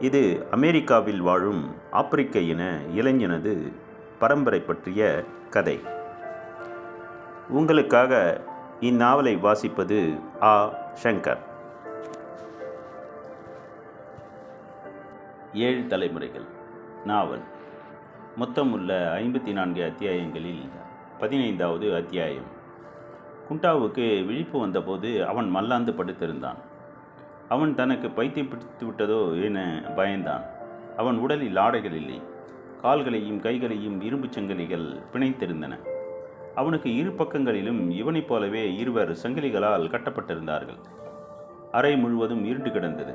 இது அமெரிக்காவில் வாழும் ஆப்பிரிக்க இன இளைஞனது பரம்பரை பற்றிய கதை. உங்களுக்காக இந்நாவலை வாசிப்பது ஆ. சங்கர். ஏழு தலைமுறைகள். நாவல். மொத்தம் உள்ள ஐம்பத்தி நான்கு அத்தியாயங்களில் பதினைந்தாவது அத்தியாயம். குண்டாவுக்கு விழிப்பு வந்தபோது அவன் மல்லாந்து படுத்திருந்தான். அவன் தனக்கு பைத்தியம் பிடித்து விட்டதோ என பயந்தான். அவன் உடலில் ஆடைகள் இல்லை. கால்களையும் கைகளையும் இரும்புச் சங்கிலிகள் பிணைத்திருந்தன. அவனுக்கு இரு பக்கங்களிலும் இவனைப் போலவே இருவர் சங்கிலிகளால் கட்டப்பட்டிருந்தார்கள். அறை முழுவதும் இருண்டு கிடந்தது.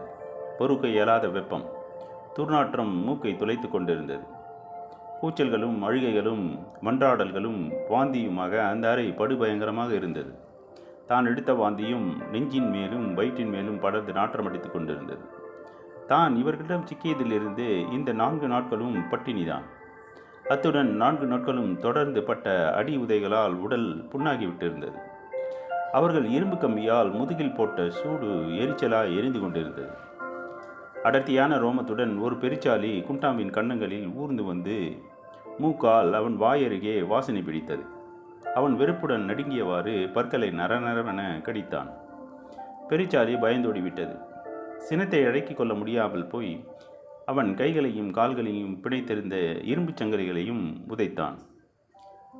பொறுக்க இயலாத வெப்பம். துர்நாற்றம் மூக்கை துளைத்து கொண்டிருந்தது. கூச்சல்களும் அழுகைகளும் மன்றாடல்களும் வாந்தியுமாக அந்த அறை படுபயங்கரமாக இருந்தது. தான் எடுத்த வாந்தியும் நெஞ்சின் மேலும் வயிற்றின் மேலும் படர்ந்து நாற்றமடித்துக் கொண்டிருந்தது. தான் இவர்களிடம் சிக்கியதிலிருந்து இந்த நான்கு நாட்களும் பட்டினிதான். அத்துடன் நான்கு நாட்களும் தொடர்ந்து பட்ட அடி உதைகளால் உடல் புண்ணாகிவிட்டிருந்தது. அவர்கள் இரும்பு கம்பியால் முதுகில் போட்ட சூடு எரிச்சலாய் எரிந்து கொண்டிருந்தது. அடர்த்தியான ரோமத்துடன் ஒரு பெருச்சாலி குண்டாம்பின் கன்னங்களில் ஊர்ந்து வந்து மூக்கால் அவன் வாயருகே வாசனை பிடித்தது. அவன் வெறுப்புடன் நடுங்கியவாறு பற்களை நரநரவென கடித்தான். பெருச்சாரி பயந்தோடி விட்டது. சினத்தை அடக்கிக் கொள்ள முடியாமல் போய் அவன் கைகளையும் கால்களையும் பிணைத்திருந்த இரும்புச் சங்கிலிகளையும் உதைத்தான்.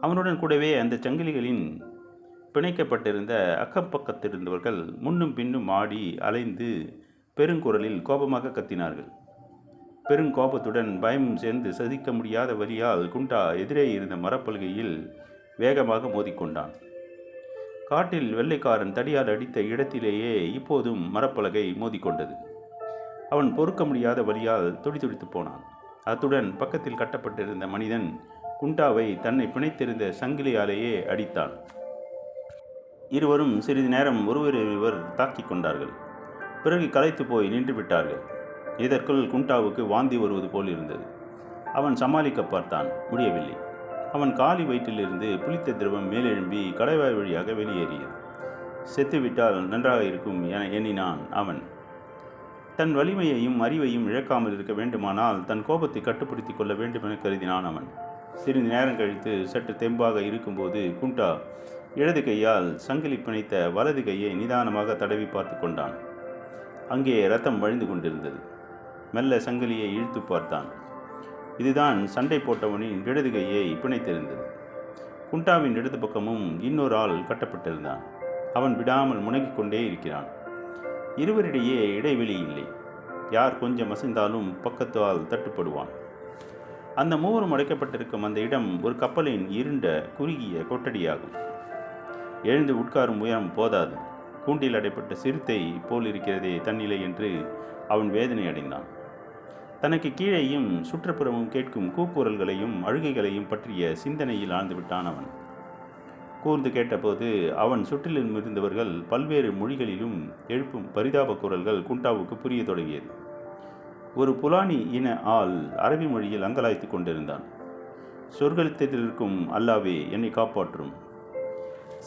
அவனுடன் கூடவே அந்த சங்கிலிகளின் பிணைக்கப்பட்டிருந்த அக்கம் பக்கத்திருந்தவர்கள் முன்னும் பின்னும் ஆடி அலைந்து பெருங்குரலில் கோபமாக கத்தினார்கள். பெருங்கோபத்துடன் பயமும் சேர்ந்து சதிக்க முடியாத வழியால் குண்டா எதிரே இருந்த மரப்பல்கையில் வேகமாக மோதிக்கொண்டான். காட்டில் வெள்ளைக்காரன் தடியால் அடித்த இடத்திலேயே இப்போதும் மரப்பலகை மோதிக்கொண்டது. அவன் பொறுக்க முடியாத வழியால் துடிதுடித்து போனான். அத்துடன் பக்கத்தில் கட்டப்பட்டிருந்த மனிதன் குண்டாவை தன்னை பிணைத்திருந்த சங்கிலியாலேயே அடித்தான். இருவரும் சிறிது நேரம் ஒருவரொருவர் தாக்கிக் கொண்டார்கள். பிறகு களைத்து போய் நின்று விட்டார்கள். இதற்குள் குண்டாவுக்கு வாந்தி வருவது போல் இருந்தது. அவன் சமாளிக்க பார்த்தான். முடியவில்லை. அவன் காலி வயிற்றிலிருந்து புளித்த திரவம் மேலெழும்பி கடைவாய் வழியாக வெளியேறியது. செத்துவிட்டால் நன்றாக இருக்கும் என எண்ணினான் அவன். தன் வலிமையையும் அறிவையும் இழக்காமல் இருக்க வேண்டுமானால் தன் கோபத்தை கட்டுப்படுத்தி கொள்ள வேண்டுமென கருதினான் அவன். சிறிது நேரம் கழித்து சற்று தெம்பாக இருக்கும்போது குண்டா இடது கையால் சங்கிலி பிணைத்த வலது கையை நிதானமாக தடவி பார்த்து கொண்டான். அங்கே ரத்தம் வழிந்து கொண்டிருந்தது. மெல்ல சங்கிலியை இழுத்து பார்த்தான். இதுதான் சண்டை போட்டவனின் இடது கையை பிணைத்திருந்தது. குண்டாவின் இடது பக்கமும் இன்னொரு ஆள் கட்டப்பட்டிருந்தான். அவன் விடாமல் முனகிக் கொண்டே இருக்கிறான். இருவரிடையே இடைவெளி இல்லை. யார் கொஞ்சம் அசைந்தாலும் பக்கத்து ஆள் தட்டுப்படுவான். அந்த மூவரும் அடைக்கப்பட்டிருக்கும் அந்த இடம் ஒரு கப்பலின் இருண்ட குறுகிய கொட்டடியாகும். எழுந்து உட்காரும் உயரம் போதாது. கூண்டில் அடைப்பட்ட சிறுத்தை போல் இருக்கிறதே தன்னிலை என்று அவன் வேதனை அடைந்தான். தனக்கு கீழேயும் சுற்றுப்புறமும் கேட்கும் கூக்குரல்களையும் அழுகைகளையும் பற்றிய சிந்தனையில் ஆழ்ந்துவிட்டான் அவன். கூர்ந்து கேட்டபோது அவன் சுற்றிலும் இருந்தவர்கள் பல்வேறு மொழிகளிலும் எழுப்பும் பரிதாப குரல்கள் குண்டாவுக்கு புரிய தொடங்கியது. ஒரு புலானி இன ஆள் அரபி மொழியில் அங்கலாய்த்து கொண்டிருந்தான். சொர்க்கத்தில் இருக்கும் அல்லாவே என்னை காப்பாற்றும்.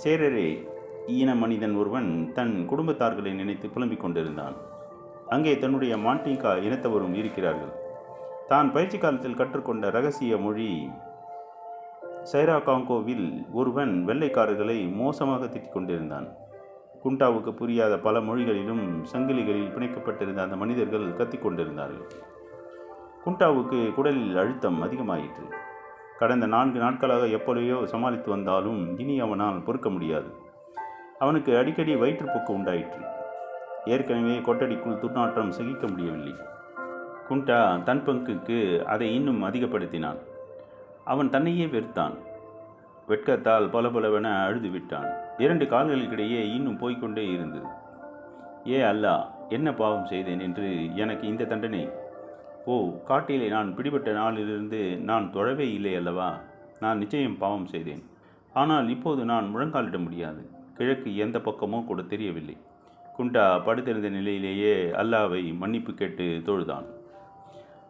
சேரரே ஈன மனிதன் ஒருவன் தன் குடும்பத்தார்களை நினைத்து புலம்பிக் கொண்டிருந்தான். அங்கே தன்னுடைய மாண்டிகா இனத்தவரும் இருக்கிறார்கள். தான் பயிற்சி காலத்தில் கற்றுக்கொண்ட ரகசிய மொழி சைரா காங்கோவில் ஒருவன் வெள்ளைக்காரர்களை மோசமாக திட்டிக் கொண்டிருந்தான் குண்டாவுக்கு புரியாத பல மொழிகளிலும் சங்கிலிகளில் பிணைக்கப்பட்டிருந்த அந்த மனிதர்கள் கத்திக்கொண்டிருந்தார்கள். குண்டாவுக்கு குடலில் அழுத்தம் அதிகமாயிற்று. கடந்த நான்கு நாட்களாக எப்பொழுதையோ சமாளித்து வந்தாலும் இனி அவனால் பொறுக்க முடியாது. அவனுக்கு அடிக்கடி வயிற்றுப்போக்கு உண்டாயிற்று. ஏற்கனவே கொட்டடிக்குள் துர்நாற்றம் சகிக்க முடியவில்லை. குண்டா தன் பங்குக்கு அதை இன்னும் அதிகப்படுத்தினான். அவன் தன்னையே வெறுத்தான். வெட்கத்தால் பலபலவென அழுது விட்டான் இரண்டு கால்களுக்கிடையே இன்னும் போய்க்கொண்டே இருந்தது. ஏ அல்லா என்ன பாவம் செய்தேன் என்று எனக்கு இந்த தண்டனை? ஓ காட்டிலே நான் பிடிபட்ட நாளிலிருந்து நான் தொழவே இல்லை அல்லவா? நான் நிச்சயம் பாவம் செய்தேன். ஆனால் இப்போது நான் முழங்காலிட முடியாது. கிழக்கு எந்த பக்கமோ கூட தெரியவில்லை. குண்டா படுத்திருந்த நிலையிலேயே அல்லாவை மன்னிப்பு கேட்டு தொழுதான்.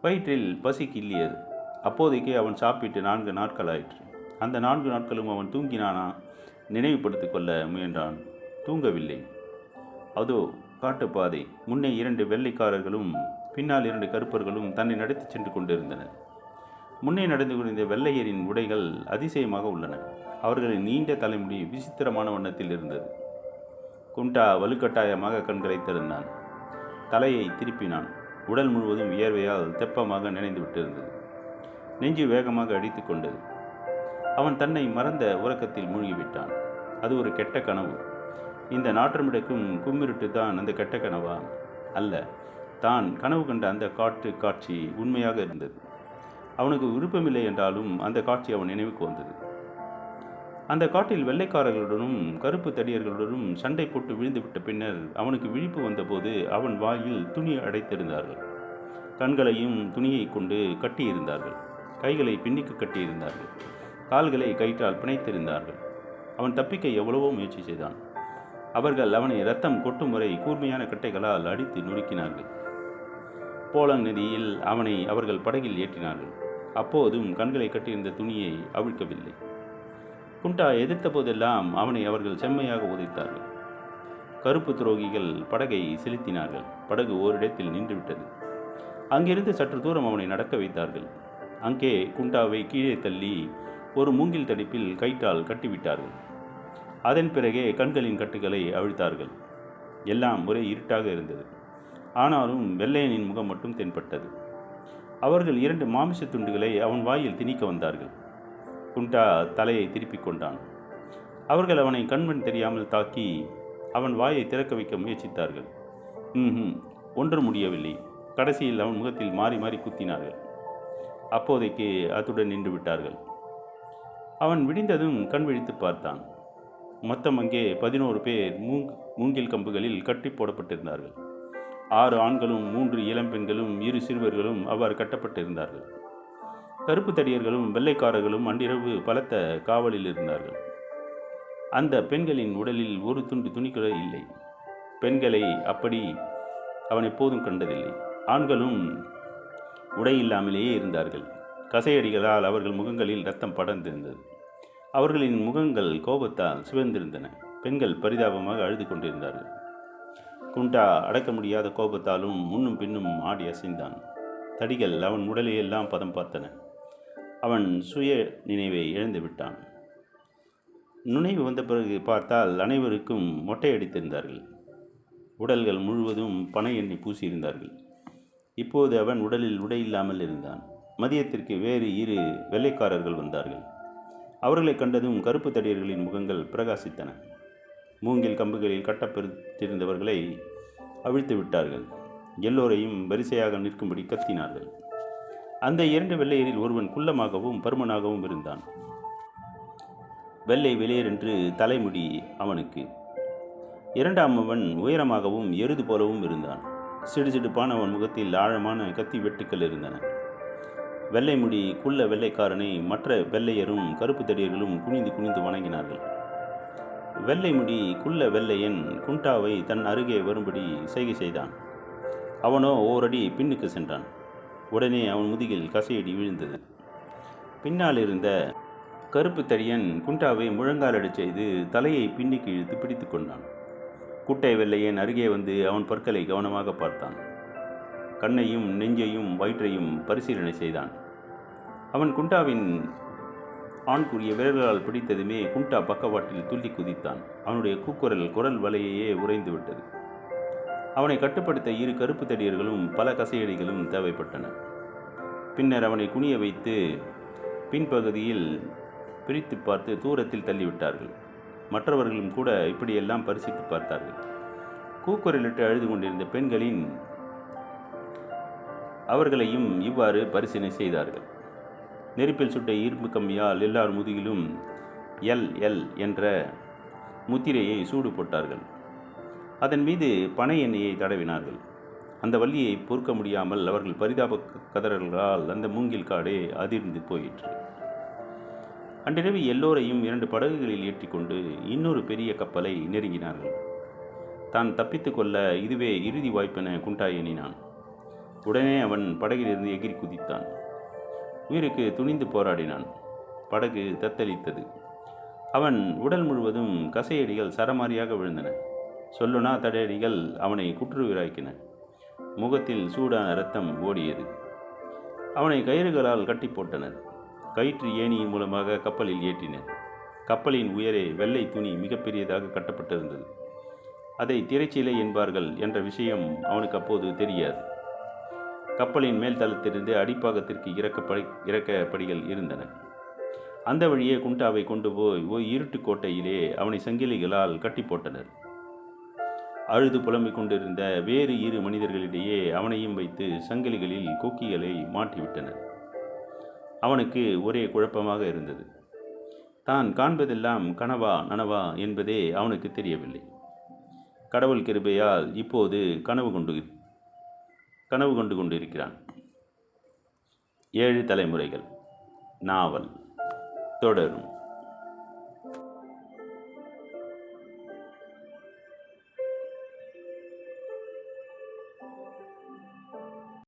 வயிற்றில் பசி கிள்ளியது. அப்போதைக்கு அவன் சாப்பிட்டு நான்கு நாட்கள் ஆயிற்று அந்த நான்கு நாட்களும் அவன் தூங்கினானா? நினைவுபடுத்திக் கொள்ள முயன்றான். தூங்கவில்லை. அதோ காட்டுப்பாதை. முன்னே இரண்டு வெள்ளைக்காரர்களும் பின்னால் இரண்டு கருப்பர்களும் தன்னை நடத்தி சென்று கொண்டிருந்தனர். முன்னே நடந்து கொண்டிருந்த வெள்ளையரின் உடைகள் அதிசயமாக உள்ளன. அவர்களின் நீண்ட தலைமுடி விசித்திரமான வண்ணத்தில் இருந்தது. குண்டா வலுக்கட்டாயமாக கண்களை திறந்தான் தலையை திருப்பினான். உடல் முழுவதும் வியர்வையால் தெப்பமாக நினைந்து விட்டிருந்தது. நெஞ்சு வேகமாக அடித்து கொண்டது. அவன் தன்னை மறந்த உறக்கத்தில் மூழ்கிவிட்டான். அது ஒரு கெட்ட கனவு. இந்த நாற்றமிடக்கும் கும்மிருட்டு தான் அந்த கெட்ட கனவா? அல்ல தான் கனவு கண்ட அந்த காட்டு காட்சி உண்மையாக இருந்தது. அவனுக்கு விருப்பமில்லை என்றாலும் அந்த காட்சி அவன் நினைவுக்கு வந்தது. அந்த காட்டில் வெள்ளைக்காரர்களுடனும் கருப்பு தடியர்களுடனும் சண்டை போட்டு விழுந்துவிட்ட பின்னர் அவனுக்கு விழிப்பு வந்தபோது அவன் வாயில் துணி அடைத்திருந்தார்கள். கண்களையும் துணியை கொண்டு கட்டியிருந்தார்கள். கைகளை பின்னிக்கு கட்டியிருந்தார்கள். கால்களை கயிற்றால் பிணைத்திருந்தார்கள். அவன் தப்பிக்க எவ்வளவோ முயற்சி செய்தான். அவர்கள் அவனை ரத்தம் கொட்டும் வரை கூர்மையான கட்டைகளால் அடித்து நொறுக்கினார்கள். போலங் நதியில் அவனை அவர்கள் படகில் ஏற்றினார்கள். அப்போதும் கண்களை கட்டியிருந்த துணியை அவிழ்க்கவில்லை. குண்டா எதிர்த்த போதெல்லாம் அவனை அவர்கள் செம்மையாக உதைத்தார்கள். கருப்பு துரோகிகள் படகை செலுத்தினார்கள். படகு ஓரிடத்தில் நின்றுவிட்டது. அங்கிருந்து சற்று தூரம் அவனை நடக்க வைத்தார்கள். அங்கே குண்டாவை கீழே தள்ளி ஒரு மூங்கில் தடிப்பில் கயிற்றால் கட்டிவிட்டார்கள். அதன் பிறகே கண்களின் கட்டுகளை அவிழ்த்தார்கள். எல்லாம் ஒரே இருட்டாக இருந்தது. ஆனாலும் வெள்ளையனின் முகம் மட்டும் தென்பட்டது. அவர்கள் இரண்டு மாமிச துண்டுகளை அவன் வாயில் திணிக்க வந்தார்கள். குண்டா தலையை திருப்பிக் கொண்டான். அவர்கள் அவனை கண்மண் தெரியாமல் தாக்கி அவன் வாயை திறக்க வைக்க முயற்சித்தார்கள். ம் ஒன்று முடியவில்லை. கடைசியில் அவன் முகத்தில் மாறி மாறி குத்தினார்கள். அப்போதைக்கு அத்துடன் நின்று விட்டார்கள். அவன் விடிந்ததும் கண் விழித்து பார்த்தான். மொத்தம் அங்கே பதினோரு பேர் மூங் மூங்கில் கம்புகளில் கட்டி போடப்பட்டிருந்தார்கள். ஆறு ஆண்களும் மூன்று இளம்பெண்களும் இரு சிறுவர்களும் அவ்வாறு கட்டப்பட்டிருந்தார்கள். கருப்பு தடியர்களும் வெள்ளைக்காரர்களும் அன்றிரவு பலத்த காவலில் இருந்தார்கள். அந்த பெண்களின் உடலில் ஒரு துண்டு துணிக்கூட இல்லை. பெண்களை அப்படி அவன் எப்போதும் கண்டதில்லை. ஆண்களும் உடை இல்லாமலேயே இருந்தார்கள். கசையடிகளால் அவர்கள் முகங்களில் ரத்தம் படர்ந்திருந்தது. அவர்களின் முகங்கள் கோபத்தால் சிவந்திருந்தன. பெண்கள் பரிதாபமாக அழுது கொண்டிருந்தார்கள். குண்டா அடக்க முடியாத கோபத்தாலும் முன்னும் பின்னும் ஆடி அசைந்தான். தடிகள் அவன் உடலையெல்லாம் பதம் பார்த்தன. அவன் சுய நினைவை இழந்து விட்டான் வந்த பிறகு பார்த்தால் அனைவருக்கும் மொட்டையடித்திருந்தார்கள். உடல்கள் முழுவதும் பனை எண்ணெய் பூசியிருந்தார்கள். இப்போது அவன் உடலில் உடை இல்லாமல் இருந்தான். மதியத்திற்கு வேறு இரு வெள்ளைக்காரர்கள் வந்தார்கள். அவர்களை கண்டதும் கருப்பு தடியர்களின் முகங்கள் பிரகாசித்தன. மூங்கில் கம்புகளில் கட்டப்பெருத்திருந்தவர்களை அவிழ்த்து விட்டார்கள். எல்லோரையும் வரிசையாக நிற்கும்படி கத்தினார்கள். அந்த இரண்டு வெள்ளையரில் ஒருவன் குள்ளமாகவும் பருமனாகவும் இருந்தான். வெள்ளை வெளியரென்று தலைமுடி அவனுக்கு. இரண்டாம் அவன் உயரமாகவும் எருது போலவும் இருந்தான். சிடுசிடுப்பான அவன் முகத்தில் ஆழமான கத்தி வெட்டுக்கள் இருந்தன. வெள்ளை முடி குள்ள வெள்ளைக்காரனை மற்ற வெள்ளையரும் கருப்பு தடியர்களும் குனிந்து குனிந்து வணங்கினார்கள். வெள்ளை முடி குள்ள வெள்ளையன் குண்டாவை தன் அருகே வரும்படி செய்கை செய்தான். அவனோ ஓரடி பின்னுக்கு சென்றான். உடனே அவன் முதுகில் கசையடி விழுந்தது. பின்னால் இருந்த கருப்பு தடியன் குண்டாவை முழங்காலடிச் செய்து தலையை பின்னிக்கு இழுத்து பிடித்து கொண்டான். குட்டை வெள்ளையன் அருகே வந்து அவன் பற்களை கவனமாக பார்த்தான். கண்ணையும் நெஞ்சையும் வயிற்றையும் பரிசீலனை செய்தான். அவன் குண்டாவின் ஆண்குரிய விரல்களால் பிடித்ததுமே குண்டா பக்கவாட்டில் துள்ளி குதித்தான். அவனுடைய கூக்குரல் குரல் வலையையே உறைந்து விட்டது அவனை கட்டுப்படுத்த இரு கருப்பு தடியர்களும் பல கசையடிகளும் தேவைப்பட்டன. பின்னர் அவனை குனிய வைத்து பின்பகுதியில் பிரித்து பார்த்து தூரத்தில் தள்ளிவிட்டார்கள். மற்றவர்களும் கூட இப்படியெல்லாம் பரிசித்து பார்த்தார்கள். கூக்குரலிட்டு அழுது கொண்டிருந்த பெண்களின் அவர்களையும் இவ்வாறு பரிசீலனை செய்தார்கள். நெருப்பில் சுட்ட ஈர்ப்பு கம்மியால் எல்லார் முதுகிலும் எல் எல் என்ற முத்திரையை சூடு போட்டார்கள். அதன் மீது பனை எண்ணெயை தடவினார்கள். அந்த வள்ளியை பொறுக்க முடியாமல் அவர்கள் பரிதாப கதறல்களால் அந்த மூங்கில் காடே அதிர்ந்து போயிற்று. அன்றிரவு எல்லோரையும் இரண்டு படகுகளில் ஏற்றிக்கொண்டு இன்னொரு பெரிய கப்பலை நெருங்கினார்கள். தான் தப்பித்து கொள்ள இதுவே இறுதி வாய்ப்பென குண்டாய் எண்ணினான். உடனே அவன் படகிலிருந்து எகிரி குதித்தான். உயிருக்கு துணிந்து போராடினான். படகு தத்தளித்தது. அவன் உடல் முழுவதும் கசையடிகள் சரமாரியாக விழுந்தன. சொல்லுனா தடையடிகள் அவனை குற்றுயிராக்கின. முகத்தில் சூடான இரத்தம் ஓடியது. அவனை கயிறுகளால் கட்டி போட்டனர். கயிற்று ஏணியின் மூலமாக கப்பலில் ஏற்றினர். கப்பலின் உயரே வெள்ளை துணி மிகப்பெரியதாக கட்டப்பட்டிருந்தது. அதை திரைச்சீலை என்பார்கள் என்ற விஷயம் அவனுக்கு அப்போது தெரியாது. கப்பலின் மேல் தளத்திலிருந்து அடிப்பாகத்திற்கு இறக்கப்படி இறக்கப்படிகள் இருந்தன. அந்த வழியே குண்டாவை கொண்டு போய் ஓ இருட்டு கோட்டையிலே அவனை சங்கிலிகளால் கட்டி போட்டனர். அழுது புலம்பிக் கொண்டிருந்த வேறு இரு மனிதர்களிடையே அவனையும் வைத்து சங்கிலிகளில் கொக்கிகளை மாட்டிவிட்டனர். அவனுக்கு ஒரே குழப்பமாக இருந்தது. தான் காண்பதெல்லாம் கனவா நனவா என்பதே அவனுக்கு தெரியவில்லை. கடவுள் கிருபையால் இப்போது கனவு கொண்டு கனவு கொண்டு கொண்டிருக்கிறான். ஏழு தலைமுறைகள். நாவல். தொடரும்.